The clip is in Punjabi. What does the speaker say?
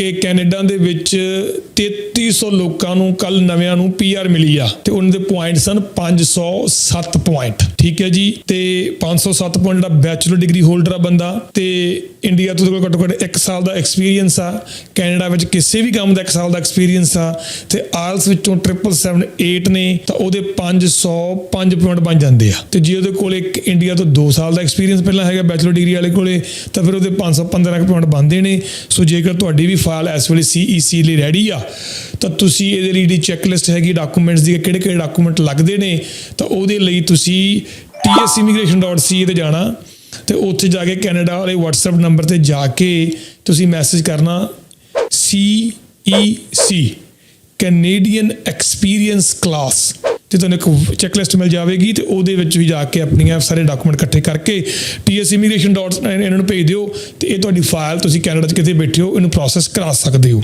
ਕਿ ਕੈਨੇਡਾ ਦੇ ਵਿੱਚ 3300 ਲੋਕਾਂ ਨੂੰ ਕੱਲ ਨਵਿਆਂ ਨੂੰ ਪੀਆਰ ਮਿਲੀ ਆ ਤੇ ਉਹਨਾਂ ਦੇ ਪੁਆਇੰਟ ਸਨ 507 ਪੁਆਇੰਟ। ਠੀਕ ਹੈ ਜੀ, ਤੇ 507 ਪੁਆਇੰਟ ਜਿਹੜਾ ਬੈਚਲਰ ਡਿਗਰੀ ਹੋਲਡਰ ਆ ਬੰਦਾ, ਤੇ ਇੰਡੀਆ ਤੋਂ ਉਹਦੇ ਕੋਲ ਘੱਟੋ ਘੱਟ 1 ਸਾਲ ਦਾ ਐਕਸਪੀਰੀਅੰਸ ਆ ਕੈਨੇਡਾ ਵਿੱਚ ਕਿਸੇ ਵੀ ਕੰਮ ਦਾ 1 ਸਾਲ ਦਾ ਐਕਸਪੀਰੀਅੰਸ ਆ, ਤੇ ਆਇਲਸ ਵਿੱਚੋਂ 778 ਨੇ, ਤਾਂ ਉਹਦੇ 505 ਪੁਆਇੰਟ ਬਣ ਜਾਂਦੇ ਆ। ਤੇ ਜੇ ਉਹਦੇ ਕੋਲ ਇੱਕ ਇੰਡੀਆ ਤੋਂ 2 ਸਾਲ ਦਾ ਐਕਸਪੀਰੀਅੰਸ ਪਹਿਲਾਂ ਹੈਗਾ ਬੈਚਲਰ ਡਿਗਰੀ ਵਾਲੇ ਕੋਲੇ, ਤਾਂ ਫਿਰ ਉਹਦੇ 515 ਪੁਆਇੰਟ ਬਣਦੇ ਨੇ। ਸੋ ਜੇਕਰ ਤੁਹਾਡੀ ਵੀ ਫਾਈਲ ਇਸ ਵੇਲੇ CEC ਲਈ ਰੈਡੀ ਆ, ਤਾਂ ਤੁਸੀਂ ਇਹਦੇ ਲਈ ਜਿਹੜੀ ਚੈੱਕਲਿਸਟ ਹੈਗੀ ਡਾਕੂਮੈਂਟਸ ਦੀ ਕਿਹੜੇ ਕਿਹੜੇ ਡਾਕੂਮੈਂਟ ਲੱਗਦੇ ਨੇ, ਤਾਂ ਉਹਦੇ ਲਈ ਤੁਸੀਂ tsimmigration.ca ਤੇ ਜਾਣਾ ਤੇ ਉੱਥੇ ਜਾ ਕੇ ਕੈਨੇਡਾ ਵਾਲੇ WhatsApp ਨੰਬਰ ਤੇ ਜਾ ਕੇ ਤੁਸੀਂ ਮੈਸੇਜ ਕਰਨਾ CEC ਕੈਨੇਡੀਅਨ ਐਕਸਪੀਰੀਅੰਸ ਕਲਾਸ ਤੇ ਤੁਹਾਨੂੰ ਇੱਕ ਚੈੱਕਲਿਸਟ ਮਿਲ ਜਾਵੇਗੀ ਤੇ ਉਹਦੇ ਵਿੱਚ ਵੀ ਜਾ ਕੇ ਆਪਣੀਆਂ ਸਾਰੇ ਡਾਕੂਮੈਂਟ ਇਕੱਠੇ ਕਰਕੇ tsimmigration.in ਇਹਨਾਂ ਨੂੰ ਭੇਜ ਦਿਓ ਤੇ ਇਹ ਤੁਹਾਡੀ ਫਾਈਲ ਤੁਸੀਂ ਕੈਨੇਡਾ 'ਚ ਕਿਤੇ ਬੈਠੇ ਹੋ, ਇਹਨੂੰ ਪ੍ਰੋਸੈਸ ਕਰਾ ਸਕਦੇ ਹੋ।